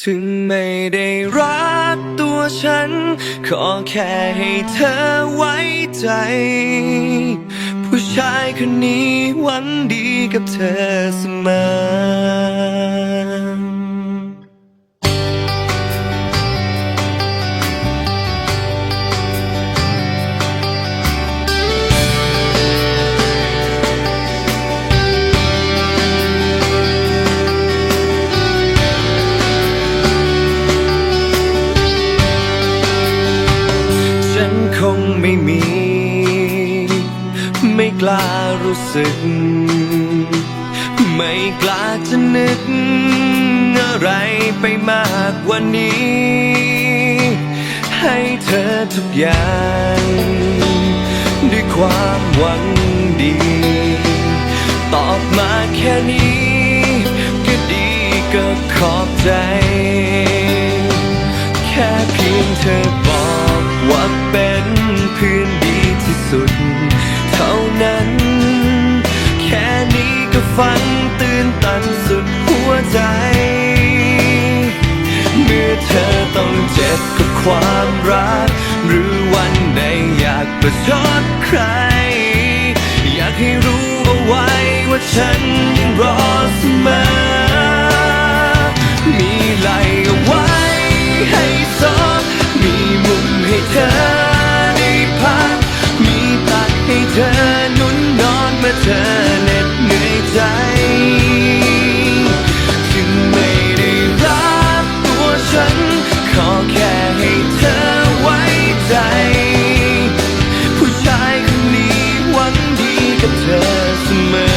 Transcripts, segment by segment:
ถึงไม่ได้รักตัวฉัน ขอแค่ให้เธอไว้ใจ ผู้ชายคนนี้หวังดีกับเธอเสมอ คงไม่มี ไม่กล้ารู้สึก ไม่กล้าจะนึก อะไรไปมากกว่านี้ ให้เธอทุกอย่าง ด้วยความหวังดี ตอบมาแค่นี้ ก็ดีก็ขอบใจ แค่เพียงเธอบอก สุด เท่านั้น แค่นี้ก็ฟังตื่นตันสุดหัวใจ เมื่อเธอต้องเจ็บกับความรัก หรือวันใดอยากประชดใคร อยากให้รู้เอาไว้ว่าฉันยังรอเสมอ เสมอ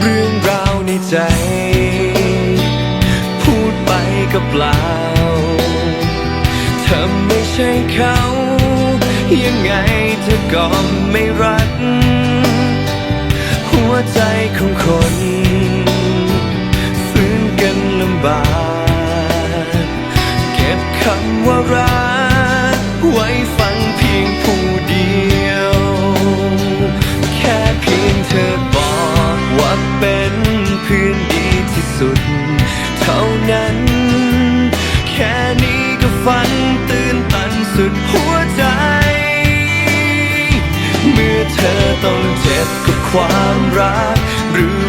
เรื่องราวในใจ พูดไปก็เปล่าเธอไม่ใช่เขา ยังไงเธอก็ไม่รัก หัวใจของคนฟื้นกันลำบาก ว่ารักไว้ฟังเพียงผู้เดียว แค่เพียงเธอบอกว่าเป็นเพื่อนดีที่สุด เท่านั้น แค่นี้ก็ฝันตื่นตันสุดหัวใจ เมื่อเธอต้องเจ็บกับความรักหรือ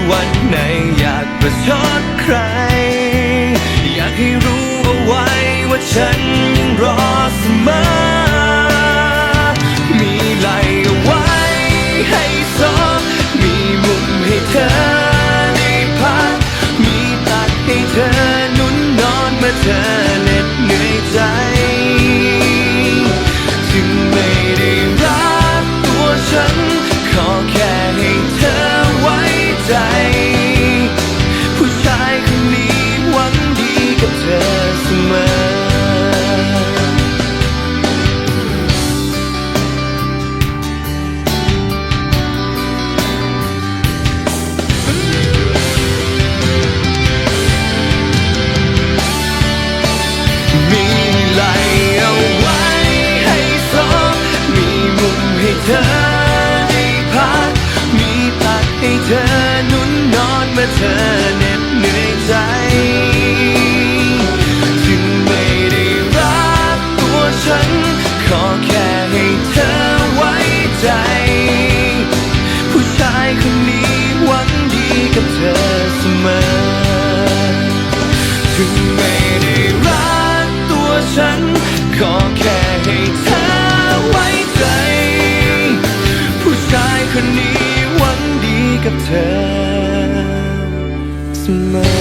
จึ มื่อเธอเหน็ดเหนื่อยใจจึงไม่ได้รักตัวฉัน ขอแค่ให้เธอไว้ใจ ผู้ชายคนนี้หวังดีกับเธอเสมอ ถึงไม่ได้รักตัวฉัน ขอแค่ให้เธอไว้ใจ ผู้ชายคนนี้หวังดีกับเธอ เสมอ